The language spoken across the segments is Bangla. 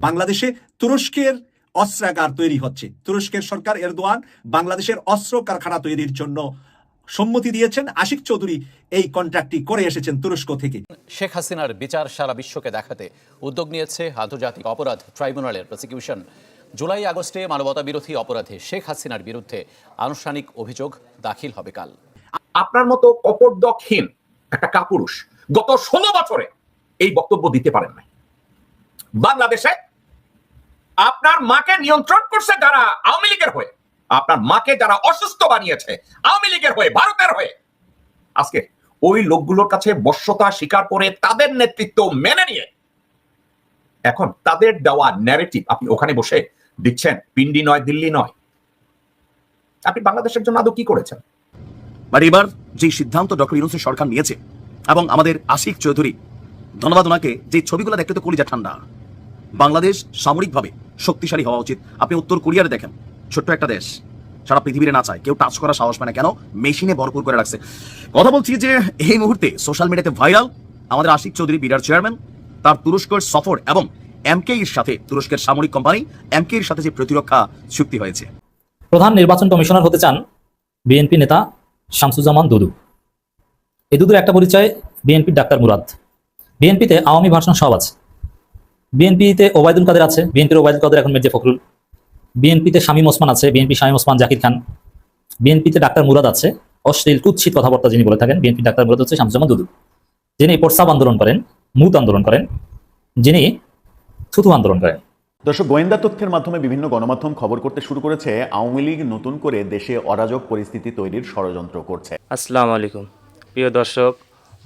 বাংলাদেশে তুরস্কের অস্ত্রাগার তৈরি হচ্ছে। তুরস্কের সরকার এরদোয়ান বাংলাদেশের অস্ত্র কারখানা তৈরির জন্য সম্মতি দিয়েছেন। আশিক চৌধুরী এই কন্ট্রাক্টটি করে এসেছেন তুরস্ক থেকে। শেখ হাসিনার বিচার সারা বিশ্বকে দেখাতে উদ্যোগ নিয়েছে আন্তর্জাতিক অপরাধ ট্রাইব্যুনালের প্রসিকিউশন জুলাই আগস্টে মানবতা বিরোধী অপরাধে শেখ হাসিনার বিরুদ্ধে আনুষ্ঠানিক অভিযোগ দাখিল হবে কাল। আপনার মতো কপর্দকহীন একটা কাপুরুষ গত ষোলো বছরে এই বক্তব্য দিতে পারেন নাই। বাংলাদেশে আপনার মাকে নিয়ন্ত্রণ করছে যারা আওয়ামী লীগের হয়ে। আপনার মাকে যারা অসুস্থ বানিয়েছে, আওয়ামী লীগের হয়ে, ভারতের হয়ে। আজকে ওই লোকগুলোর কাছে বশ্যতা স্বীকার করে তাদের নেতৃত্ব মেনে নিয়ে এখন তাদের দেওয়া ন্যারেটিভ আপনি ওখানে বসে দিচ্ছেন, পিন্ডি নয়, দিল্লি নয়। আপনি বাংলাদেশের জন্য আদৌ কি করেছেন? বাট এবার যে সিদ্ধান্ত ডক্টর ইউনুসের সরকার নিয়েছে এবং আমাদের আশিক চৌধুরী ধন্যবাদ ওনাকে যে ছবিগুলো দেখতে তো কলিজা ঠান্ডা। বাংলাদেশ সামরিকভাবে শক্তিশালী হওয়া উচিত। আপনি উত্তর কোরিয়ার দেখেন, ছোট্ট একটা দেশ, সারা পৃথিবীরে না চায়, কেউ টাচ করার সাহস পায় না, কেন? মেশিনে ভরপুর করে রাখছে। কথা বলছি যে, এই মুহূর্তে সোশ্যাল মিডিয়াতে ভাইরাল আমাদের আশিক চৌধুরী বিডার চেয়ারম্যান তার তুরস্কের সফর এবং এমকে এর সাথে তুরস্কের সামরিক কোম্পানি এমকে এর সাথে যে প্রতিরক্ষা চুক্তি হয়েছে। প্রধান নির্বাচন কমিশনার হতে চান বিএনপি নেতা শামসুজ্জামান দুদু। এই দুদুর একটা পরিচয় বিএনপির ডাক্তার মুরাদ। বিএনপিতে আওয়ামী ভাষণ সব আছে। বিএনপিতে ওবায়দুল কাদের আছে বিএনপির ওবায়দুল কাদের এখন মির্জা ফখরুল। বিএনপিতে শামীম ওসমান আছে বিএনপি শামীম ওসমান জাকির খান। বিএনপিতে ডাক্তার মুরাদ আছে অশ্লীল কুৎসিত কথাবার্তা যিনি বলে থাকেন বিএনপি ডাক্তার মুরাদ হচ্ছে শামসুজ্জামান দুদু। যিনি প্রস্তাব আন্দোলন করেন মুত আন্দোলন করেন যিনি থুতু আন্দোলন করেন। দর্শক গোয়েন্দা তথ্যের মাধ্যমে বিভিন্ন গণমাধ্যম খবর করতে শুরু করেছে আওয়ামী লীগ নতুন করে দেশে অরাজক পরিস্থিতি তৈরির ষড়যন্ত্র করছে। আসসালামু আলাইকুম। প্রিয় দর্শক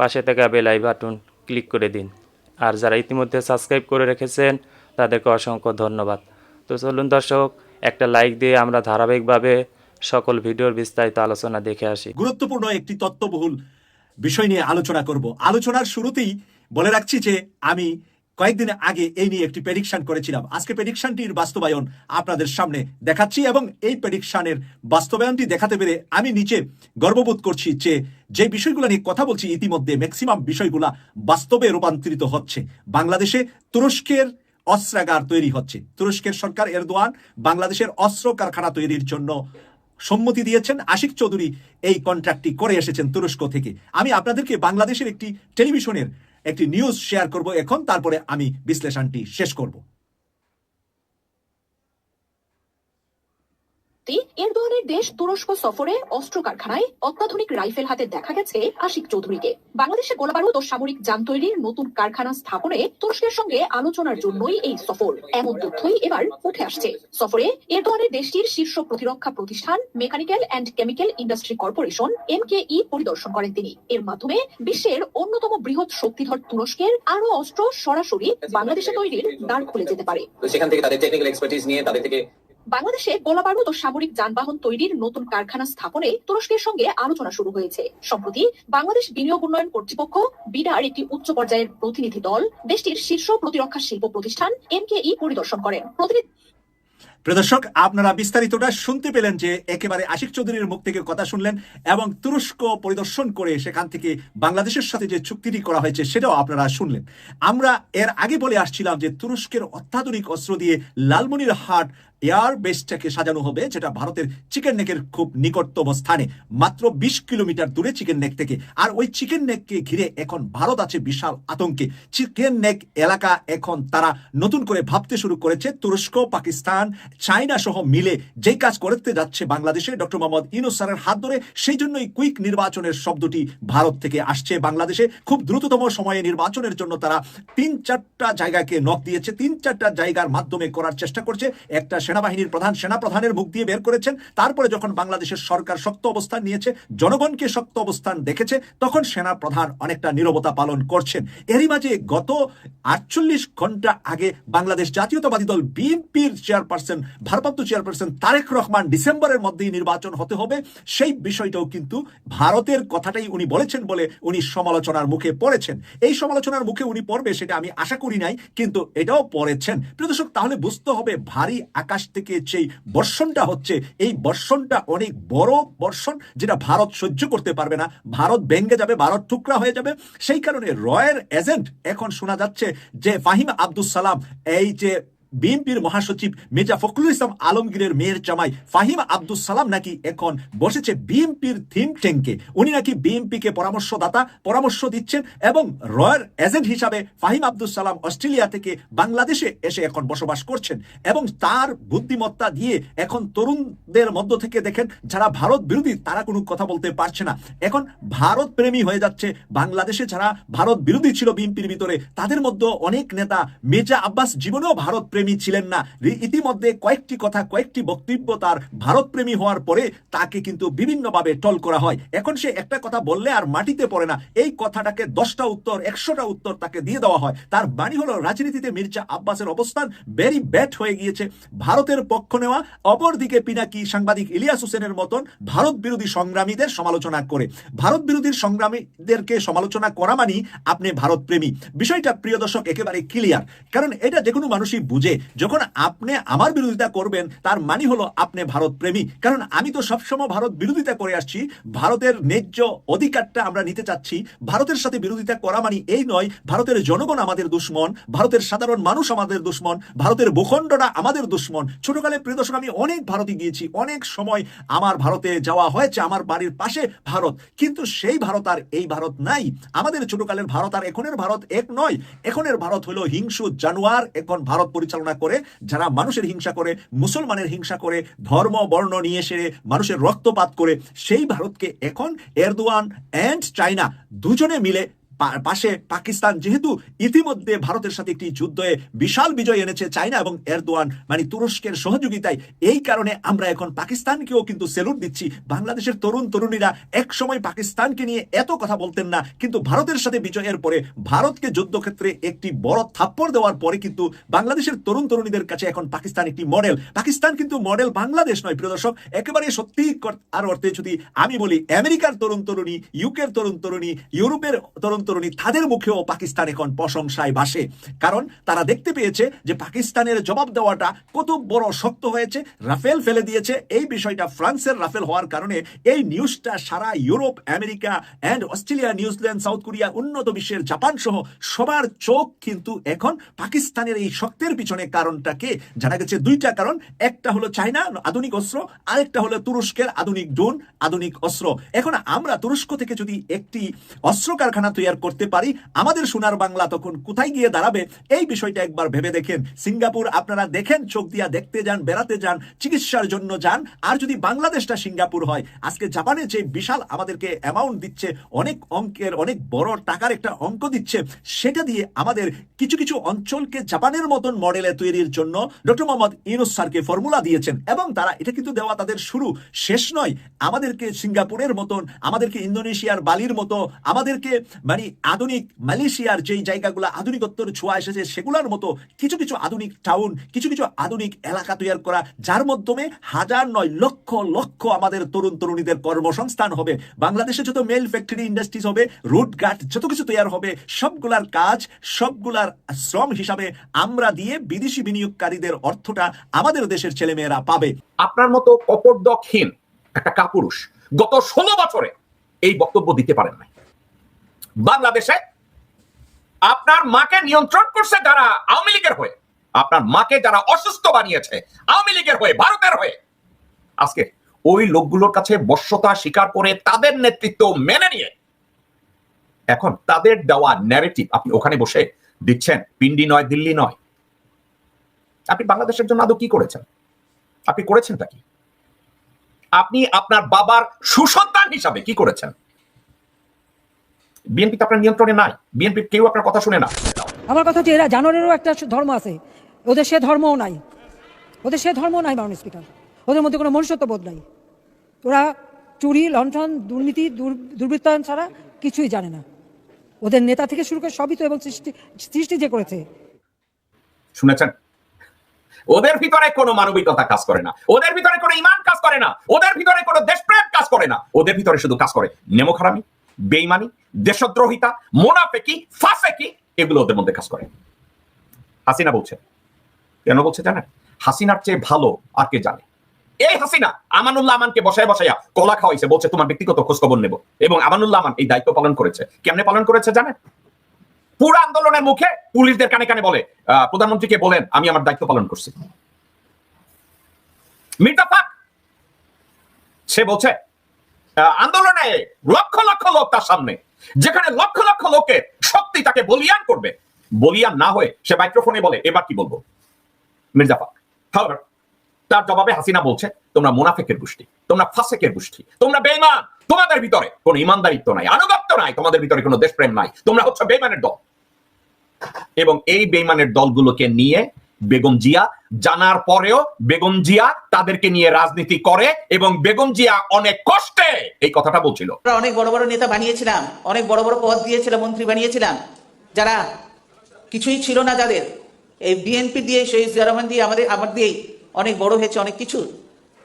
পাশে থাকা বেল আই বাটন ক্লিক করে দিন। আর যারা ইতিমধ্যে সাবস্ক্রাইব করে রেখেছেন, তাদেরকে অসংখ্য ধন্যবাদ। তো চলুন দর্শক, একটা লাইক দিয়ে আমরা ধারাবাহিকভাবে সকল ভিডিওর বিস্তারিত আলোচনা দেখে আসি। গুরুত্বপূর্ণ একটি তত্ত্ববহুল বিষয় নিয়ে আলোচনা করব। আলোচনার শুরুতেই বলে রাখছি যে, আমি কয়েকদিন আগে এই নিয়ে একটি প্রেডিকশন করেছিলাম। আজকে প্রেডিকশনটির বাস্তবায়ন আপনাদের সামনে দেখাচ্ছি এবং এই প্রেডিকশনের বাস্তবায়নটি দেখাতে পেরে আমি নিচে গর্ববোধ করছি যে যে বিষয়গুলো নিয়ে কথা বলছি ইতিমধ্যে ম্যাক্সিমাম বিষয়গুলা বাস্তবে রূপান্তরিত হচ্ছে। বাংলাদেশে তুরস্কের অস্ত্রাগার তৈরি হচ্ছে। তুরস্কের সরকার এরদোয়ান বাংলাদেশের অস্ত্র কারখানা তৈরির জন্য সম্মতি দিয়েছেন। আশিক চৌধুরী এই কন্ট্রাক্টটি করে এসেছেন তুরস্ক থেকে। আমি আপনাদেরকে বাংলাদেশের একটি টেলিভিশনের একটি নিউজ শেয়ার করব এখন তারপরে আমি বিশ্লেষণটি শেষ করব। এরদোয়ানের দেশ তুরস্ক সফরে অস্ত্র কারখানায় অত্যাধুনিক রাইফেল হাতে দেখা গেছে আশিক চৌধুরীকে। বাংলাদেশে গোলাবারুদ ও সামরিক যান তৈরির নতুন কারখানা স্থাপনে তুরস্কের সঙ্গে আলোচনার জন্যই এই সফর। এমন তথ্যই এবার উঠে আসছে। সফরে এরদোয়ানের দেশটির শীর্ষ প্রতিরক্ষা প্রতিষ্ঠান, mechanical and chemical industry corporation, M MKE পরিদর্শন করেন তিনি। এর মাধ্যমে বিশ্বের অন্যতম বৃহৎ শক্তিধর তুরস্কের আরও অস্ত্র সরাসরি বাংলাদেশে তৈরির দ্বার খুলে যেতে পারে। সেখান থেকে তাদের টেকনিক্যাল এক্সপার্টিস নিয়ে, তাদের থেকে বাংলাদেশে গোলাবারুদ ও সামরিক যানবাহন তৈরির নতুন কারখানা স্থাপনে তুরস্কের সঙ্গে আলোচনা শুরু হয়েছে। সম্প্রতি বাংলাদেশ বিনিয়োগ উন্নয়ন কর্তৃপক্ষ, বিডার একটি উচ্চ পর্যায়ের প্রতিনিধি দল, দেশটির শীর্ষ প্রতিরক্ষা শিল্প প্রতিষ্ঠান, এমকেই পরিদর্শন করেন। প্রতিনিধি প্রদর্শক, আপনারা বিস্তারিতটা শুনতে পেলেন যে একেবারে আশিক চৌধুরীর মুখ থেকে কথা শুনলেন এবং তুরস্ক পরিদর্শন করে সেখান থেকে বাংলাদেশের সাথে যে চুক্তিটি করা হয়েছে সেটাও আপনারা শুনলেন। আমরা এর আগে বলে আসছিলাম যে তুরস্কের অত্যাধুনিক অস্ত্র দিয়ে লালমনির হাট এয়ার বেসটাকে সাজানো হবে, যেটা ভারতের চিকেন নেকের খুব নিকটতম স্থানে। মাত্র বিশ কিলোমিটার দূরে চিকেন নেক থেকে। আর ওই চিকেন নেককে ঘিরে এখন ভারত আছে বিশাল আতঙ্কে। চিকেন নেক এলাকা এখন তারা নতুন করে ভাবতে শুরু করেছে। তুরস্ক, পাকিস্তান চাইনা সহ মিলে যেই কাজ করতে যাচ্ছে বাংলাদেশে, ডক্টর মোহাম্মদ ইউনুস হাত ধরে, সেই জন্যই কুইক নির্বাচনের শব্দটি ভারত থেকে আসছে বাংলাদেশে। খুব দ্রুততম সময়ে নির্বাচনের জন্য তারা তিন চারটা জায়গাকে নখ দিয়েছে। তিন চারটা জায়গার মাধ্যমে করার চেষ্টা করছে। একটা সেনাবাহিনীর প্রধান সেনা প্রধানের মুখ দিয়ে বের করেছেন। তারপরে যখন বাংলাদেশের সরকার শক্ত অবস্থান নিয়েছে, জনগণকে শক্ত অবস্থান দেখেছে, তখন সেনা প্রধান অনেকটা নীরবতা পালন করছেন। এরই মাঝে গত আটচল্লিশ ঘণ্টা আগে বাংলাদেশ জাতীয়তাবাদী দল বিএনপির চেয়ারপারসন, ভারপ্রাপ্ত চেয়ারপারসন তারেক রহমান ডিসেম্বরের মধ্যেই নির্বাচন হতে হবে। সেই বিষয়টাও কিন্তু ভারতের কথাটাই উনি বলেছেন বলে উনি সমালোচনার মুখে পড়েছেন। এই সমালোচনার মুখে উনি পড়বে সেটা আমি আশা করি নাই, কিন্তু এটাও পড়েছেন। প্রিয় দর্শক, তাহলে বুঝতে হবে ভারী আকাশ থেকে সেই বর্ষণটা হচ্ছে, এই বর্ষণটা অনেক বড় বর্ষণ যেটা ভারত সহ্য করতে পারবে না। ভারত ভেঙ্গে যাবে, ভারত টুকরা হয়ে যাবে। সেই কারণে রয়ের এজেন্ট এখন শোনা যাচ্ছে যে ফাহিম আব্দুল সালাম, এই যে বিএনপির মহাসচিব মির্জা ফখরুল ইসলাম আলমগীরের মেয়ের জামাই ফাহিম আব্দুল সালাম নাকি এখন বসেছে বিএনপির থিঙ্ক ট্যাঙ্কে। উনি নাকি বিএনপিকে পরামর্শদাতা, পরামর্শ দিচ্ছেন এবং রয়্যাল এজেন্ট হিসাবে ফাহিম আব্দুল সালাম অস্ট্রেলিয়া থেকে বাংলাদেশে এসে এখন বসবাস করছেন এবং তার বুদ্ধিমত্তা দিয়ে এখন তরুণদের মধ্য থেকে দেখেন যারা ভারত বিরোধী, তারা কোনো কথা বলতে পারছে না। এখন ভারত প্রেমী হয়ে যাচ্ছে, বাংলাদেশে যারা ভারত বিরোধী ছিল বিএনপির ভিতরে, তাদের মধ্যে অনেক নেতা মেজা আব্বাস জীবনেও ভারত প্রেমী ছিলেন না। ইতিমধ্যে কয়েকটি কথা, কয়েকটি বক্তব্য তার ভারত প্রেমী হওয়ার পরে তাকে কিন্তু বিভিন্নভাবে টল করা হয়। এখন সে একটা কথা বললে আর মাটিতে পড়ে না। এই কথাটাকে দশটা উত্তর, একশোটা উত্তর তাকে দিয়ে দেওয়া হয়। তার বাণী হলো, রাজনীতিতে মির্জা আব্বাসের অবস্থান ভেরি ব্যাড হয়ে গিয়েছে। ভারতের পক্ষ নেওয়া, অপরদিকে পিনাকি সাংবাদিক ইলিয়াস হোসেনের মতন ভারত বিরোধী সংগ্রামীদের সমালোচনা করে। ভারত বিরোধী সংগ্রামীদেরকে সমালোচনা করা মানি আপনি ভারত প্রেমী বিষয়টা প্রিয় দর্শক, একেবারে ক্লিয়ার কারণ এটা যে কোনো মানুষই বুঝে। যখন আপনি আমার বিরোধিতা করবেন, তার মানে হলো আপনি ভারত প্রেমী। কারণ আমি তো সবসময় ভারত বিরোধিতা করে আসছি। ভারতের ন্যায্য অধিকারটা আমরা নিতে চাচ্ছি। ভারতের সাথে বিরোধিতা করা মানে এই নয়, ভারতের জনগণ আমাদের দুশ্মন, ভারতের সাধারণ মানুষ আমাদের দুশ্মন, ভারতের ভূখণ্ডরা আমাদের দুশ্মন। ছোটকালে প্রিয় দর্শক, আমি অনেক ভারতে গিয়েছি, অনেক সময় আমার ভারতে যাওয়া হয়েছে, আমার বাড়ির পাশে ভারত। কিন্তু সেই ভারত আর এই ভারত নাই। আমাদের ছোটকালের ভারত আর এখনের ভারত এক নয়। এখনের ভারত হলো হিংসু জানোয়ার, এখন ভারত পরিচালনা করে, যারা মানুষের হিংসা করে, মুসলমানের হিংসা করে, ধর্ম, বর্ণ নিয়ে সেরে মানুষের রক্তপাত করে, সেই ভারতকে এখন এরদোয়ান অ্যান্ড চায়না দুজনে মিলে পাশে পাকিস্তান, যেহেতু ইতিমধ্যে ভারতের সাথে একটি যুদ্ধে বিশাল বিজয় এনেছে চায়না এবং এরদোয়ান মানে তুরস্কের সহযোগিতায়, এই কারণে আমরা এখন পাকিস্তানকেও কিন্তু সেলুট দিচ্ছি। বাংলাদেশের তরুণ তরুণীরা এক সময় পাকিস্তানকে নিয়ে এত কথা বলতেন না, কিন্তু ভারতের সাথে বিজয়ের পরে ভারতকে যুদ্ধক্ষেত্রে একটি বড় থাপ্পড় দেওয়ার পরে কিন্তু বাংলাদেশের তরুণ তরুণীদের কাছে এখন পাকিস্তান একটি মডেল। পাকিস্তান কিন্তু মডেল বাংলাদেশ নয়, প্রিয় দর্শক, একেবারে সত্যি আর অর্থে যদি আমি বলি, আমেরিকার তরুণ তরুণী, ইউকের তরুণ তরুণী, ইউরোপের তরুণ তরুণী তাদের মুখেও পাকিস্তান এখন প্রশংসায় বাসে কারণ তারা দেখতে পেয়েছে যে পাকিস্তানের জবাব দেওয়াটা কত বড় শক্ত হয়েছে। রাফেল ফেলে দিয়েছে। এই বিষয়টা ফ্রান্সের রাফেল হওয়ার কারণে এই নিউজটা সারা Europe, America and Australia, New Zealand, South Korea, উন্নত বিশ্বের জাপান সহ সবার চোখ কিন্তু এখন পাকিস্তানের এই শক্তের পিছনে কারণটাকে জানা গেছে দুইটা কারণ। একটা হলো চায়না, আধুনিক অস্ত্র। আরেকটা হলো তুরস্কের আধুনিক ড্রোন, আধুনিক অস্ত্র। এখন আমরা তুরস্ক থেকে যদি একটি অস্ত্র কারখানা তৈরি করতে পারি। আমাদের সোনার বাংলা তখন কোথায় গিয়ে দাঁড়াবে? এই বিষয়টা একবার ভেবে দেখেন। সিঙ্গাপুর আপনারা দেখেন, চোখ দিয়া দেখতে যান, বেড়াতে যান, চিকিৎসার জন্য যান। আর যদি বাংলাদেশটা সিঙ্গাপুর হয়, আজকে জাপানে যে বিশাল আমাদেরকে অ্যামাউন্ট দিচ্ছে, অনেক অঙ্কের, অনেক বড় টাকার একটা অঙ্ক দিচ্ছে, সেটা দিয়ে আমাদের কিছু কিছু অঞ্চলকে জাপানের মতন মডেলে তৈরির জন্য ডক্টর মোহাম্মদ ইউনুস স্যারকে ফর্মুলা দিয়েছেন। এবং তারা এটা কিন্তু দেওয়া তাদের শুরু। শেষ নয়, আমাদেরকে সিঙ্গাপুরের মতন, আমাদেরকে ইন্দোনেশিয়ার বালির মতো, আমাদেরকে মানে আধুনিক মালয়েশিয়ার যেই জায়গাগুলো আধুনিকত্বর ছোঁয়া এসেছে, সেগুলোর মতো কিছু কিছু আধুনিক টাউন কিছু কিছু আধুনিক এলাকা তৈরি করা, যার মাধ্যমে হাজার নয় লক্ষ লক্ষ আমাদের তরুণ তরুণীদের কর্মসংস্থান হবে। বাংলাদেশে যত মেল ফ্যাক্টরি ইন্ডাস্ট্রিজ হবে রুটঘাট যত কিছু তৈরি হবে, সবগুলার কাজ, সবগুলার শ্রম হিসাবে আমরা দিয়ে বিদেশি বিনিয়োগকারীদের অর্থটা আমাদের দেশের ছেলেমেয়েরা পাবে। আপনার মতো কপর্দকহীন একটা কাপুরুষ গত ষোলো বছরে এই বক্তব্য দিতে পারেন নাই। বাংলাদেশে আপনার মাকে নিয়ন্ত্রণ করছে যারা আওয়ামী লীগের হয়ে, আপনার মাকে যারা অসুস্থ বানিয়েছে, আওয়ামী লীগের হয়ে, ভারতের হয়ে। আজকে ওই লোকগুলোর কাছে বশ্যতা স্বীকার করে তাদের নেতৃত্ব মেনে নিয়ে এখন তাদের দেওয়া ন্যারেটিভ আপনি ওখানে বসে দিচ্ছেন, পিন্ডি নয়, দিল্লি নয়। আপনি বাংলাদেশের জন্য আদৌ কি করেছেন? আপনি করেছেনটা কি? আপনি আপনার বাবার সুসন্তান হিসাবে কি করেছেন? বিএনপি তো আপনার নিয়ন্ত্রণে নাই। বিএনপি কেউ আপনার কথা শুনে না। আমার কথা হচ্ছে এরা জানোয়ারেরও একটা ধর্ম আছে ওদের সে ধর্মও নাই। ওদের সে নাই মাননীয় স্পিকার ওদের মধ্যে কোনো মনুষ্যত্ববোধ নাই। ওরা চুরি লণ্ঠন দুর্নীতি দুর্বৃত্তায়ন ছাড়া কিছুই জানে না। ওদের নেতা থেকে শুরু করে সবই তো এবং সৃষ্টি সৃষ্টি যে করেছে। শুনেছেন? ওদের ভিতরে কোনো মানবিকতা কাজ করে না। ওদের ভিতরে কোনো ইমান কাজ করে না। ওদের ভিতরে কোনো দেশপ্রেম কাজ করে না। ওদের ভিতরে শুধু কাজ করে নেমখারামি বেইমানি, দেশদ্রোহিতা, মোনাফেকি, ফাসেকি, এগুলো ওদের মধ্যে কাজ করে। হাসিনা বলছে। কেন বলছে জানেন? হাসিনার চেয়ে ভালো আর কে জানে? এই হাসিনা আমানুল্লাহ আমানকে বসায় বসাইয়া কলা খাওয়াইছে, বলছে, তোমার ব্যক্তিগত খোঁজ খবর নেব। এবং আমানুল্লাহ আমান এই দায়িত্ব পালন করেছে। কেমনে পালন করেছে জানেন? পুরো আন্দোলনের মুখে পুলিশদের কানে কানে বলে প্রধানমন্ত্রীকে বলেন, আমি আমার দায়িত্ব পালন করছি। মির্জা ফাক সে বলছে আন্দোলনে লক্ষ লক্ষ লোক তার সামনে, যেখানে লক্ষ লক্ষ লোকের শক্তি তাকে বলিয়ান করবে, বলিয়ান না হয়ে সে মাইক্রোফোনে বলে, এবার কি বলব? মির্জা ফাক তার জবাবে হাসিনা বলছে, তোমরা মুনাফেকের গোষ্ঠী, তোমরা ফাসেকের গোষ্ঠী, তোমরা বেইমান তোমাদের ভিতরে কোনো ইমানদারিত্ব নাই, আনুগত্য নাই, তোমাদের ভিতরে কোনো দেশপ্রেম নাই, তোমরা হচ্ছে বেইমানের দল। এবং এই বেইমানের দলগুলোকে নিয়ে বেগম জিয়া জানার পরেও বেগম জিয়া তাদেরকে নিয়ে রাজনীতি করে এবং বেগম জিয়া অনেক কষ্টে এই কথাটা বলছিল। অনেক বড় বড় নেতা বানিয়েছিলাম অনেক বড় বড় পদ দিয়েছিলাম মন্ত্রী বানিয়েছিলাম। যারা কিছুই ছিল না যাদের এই বিএনপি দিয়ে শহীদ জিয়া রহমান দিয়ে আমাদের আমার দিয়েই অনেক বড় হয়েছে অনেক কিছু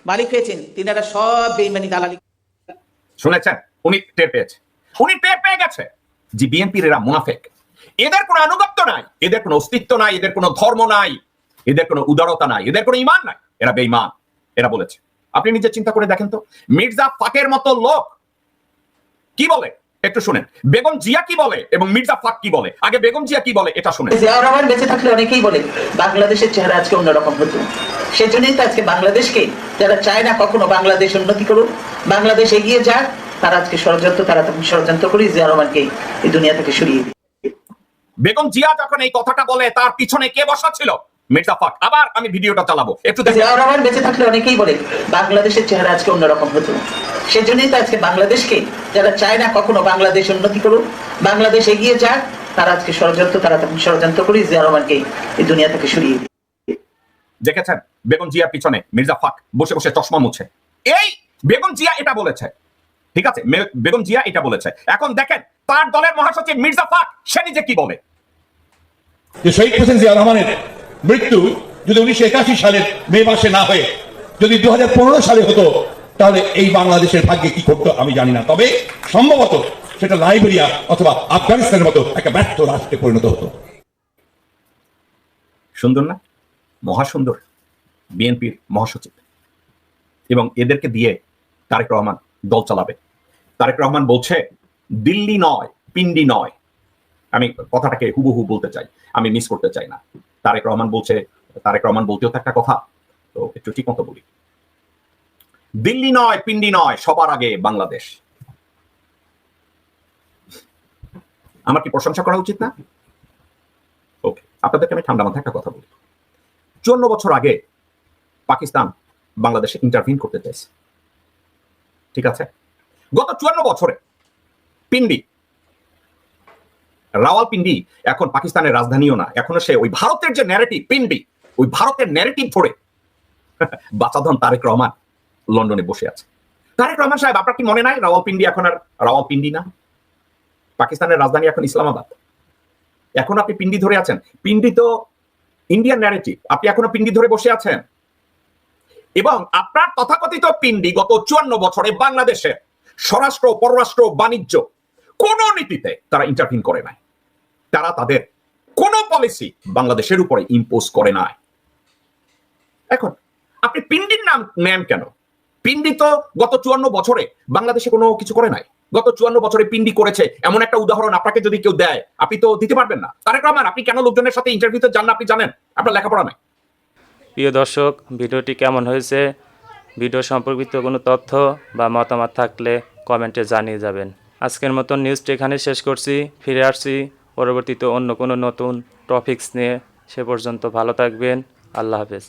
মালিক হয়েছেন তিনারা সব বেইমানি দালালি। শুনেছেন? উনি টের পেয়েছে। উনি টের পেয়ে গেছে যে বিএনপির এরা মুনাফেক। এদের কোনো আনুগত্য নাই এদের কোনো অস্তিত্ব নাই এদের কোনো ধর্ম নাই। এদের কোনো উদারতা নাই এদের কোনো ইমান নাই। এরা বেঈমান এরা বলেছে। আপনি নিজে চিন্তা করে দেখেন তো মির্জা ফাকের মতো লোক কি বলে? একটু শুনেন। বেগম জিয়া কি বলে এবং মির্জা ফাক কি বলে? আগে বেগম জিয়া কি বলে এটা শুনেন। জিয়া রহমান বেঁচে থাকলে অনেকেই বলে বাংলাদেশের চেহারা আজকে অন্যরকম হতো। সেজন্যই তো আজকে বাংলাদেশকে যারা চায় না কখনো বাংলাদেশ উন্নতি করুক বাংলাদেশ এগিয়ে যাক তারা আজকে ষড়যন্ত্র তারা তখন ষড়যন্ত্র করে জিয়া রহমানকে এই দুনিয়া থেকে সরিয়ে দিই। বেগম জিয়া যখন এই কথাটা বলে তার পিছনে কে বসা ছিল? মির্জা ফাক আবার আমি ভিডিওটা চালাবো। একটু রহমান বেঁচে থাকলে অনেকেই বলে বাংলাদেশের চেহারা আজকে অন্যরকম হতো। সেজন্যই তো আজকে বাংলাদেশকে যারা চায় না কখনো বাংলাদেশ উন্নতি করুক বাংলাদেশ এগিয়ে যাক তারা আজকে ষড়যন্ত্র তারা তখন ষড়যন্ত্র করে রহমানকে এই দুনিয়া থেকে সরিয়ে দেখেছেন? বেগম জিয়ার পিছনে মির্জা ফাক বসে বসে চশমা মুছে। এই বেগম জিয়া এটা বলেছে। ঠিক আছে? বেগম জিয়া এটা বলেছে। এখন দেখেন তার দলের মহাসচিব মির্জা ফাক সে নিজে কি বলে? যে শহীদ হোসেন জিয়া রহমানের মৃত্যু যদি উনিশশো একাশি সালের মে মাসে না হয়ে, যদি দু সালে হতো, তাহলে এই বাংলাদেশের ভাগ্যে কি করতো আমি জানি না। তবে সম্ভবত সেটা লাইবেরিয়া অথবা আফগানিস্তানের মতো একটা ব্যর্থ রাষ্ট্রে পরিণত হতো। সুন্দর না? মহাসুন্দর বিএনপির মহাসচিব। এবং এদেরকে দিয়ে তারেক রহমান দল চালাবে। তারেক রহমান বলছে, দিল্লি নয়, পিন্ডি নয়। আমি কথাটাকে হুবহু বলতে চাই। আমি মিস করতে চাই না। তারেক রহমান বলছে, তারেক রহমান বলতেও তো একটা কথা, তো একটু ঠিক মতো বলি। দিল্লি নয়, পিন্ডি নয়, সবার আগে বাংলাদেশ। আমার কি প্রশংসা করা উচিত না? ওকে আপনাদেরকে আমি ঠান্ডা মাথায় একটা কথা বলি। চুয়ান্ন বছর আগে পাকিস্তান বাংলাদেশে ইন্টারভিন করতে চাইছে। ঠিক আছে? গত চুয়ান্ন বছরে পিন্ডি রাওয়ালপিন্ডি এখন পাকিস্তানের রাজধানীও না। এখনও সে ওই ভারতের যে ন্যারেটিভ পিন্ডি, ওই ভারতের ন্যারেটিভ ধরে বাচাধন তারেক রহমান লন্ডনে বসে আছে। তারেক রহমান সাহেব, আপনার কি মনে নাই? রাওয়ালপিন্ডি এখন আর রাওয়ালপিন্ডি না। পাকিস্তানের রাজধানী এখন ইসলামাবাদ। এখন আপনি পিন্ডি ধরে আছেন। পিন্ডি তো ইন্ডিয়ান ন্যারেটিভ আপনি এখনও পিন্ডি ধরে বসে আছেন। এবং আপনার তথাকথিত পিন্ডি গত চুয়ান্ন বছরে বাংলাদেশে স্বরাষ্ট্র, পররাষ্ট্র, বাণিজ্য, কোন নীতিতে তারা ইন্টারভিন করে নাই। তারা তাদের কোন পলিসি বাংলাদেশের উপরে ইম্পোজ করে নাই। এখন, আপনি পিন্ডির নাম নেন কেন? পিন্ডি তো গত চুয়ান্ন বছরে বাংলাদেশে কোনো কিছু করে নাই। গত চুয়ান্ন বছরে পিন্ডি করেছে, এমন একটা উদাহরণ আপনাকে যদি কেউ দেয়, আপনি তো দিতে পারবেন না। তারেক রহমান, আপনি কেন লোকজনের সাথে ইন্টারভিউতে যান না আপনি জানেন? আপনার লেখাপড়া নাই। প্রিয় দর্শক, ভিডিওটি কেমন হয়েছে? ভিডিও সম্পর্কিত কোনো তথ্য বা মতামত থাকলে কমেন্টে জানিয়ে যাবেন। আজকের মতন নিউজটি এখানে শেষ করছি। ফিরে আসছি পরবর্তীতে অন্য কোনো নতুন টপিকস নিয়ে সে পর্যন্ত ভালো থাকবেন। আল্লাহ হাফেজ।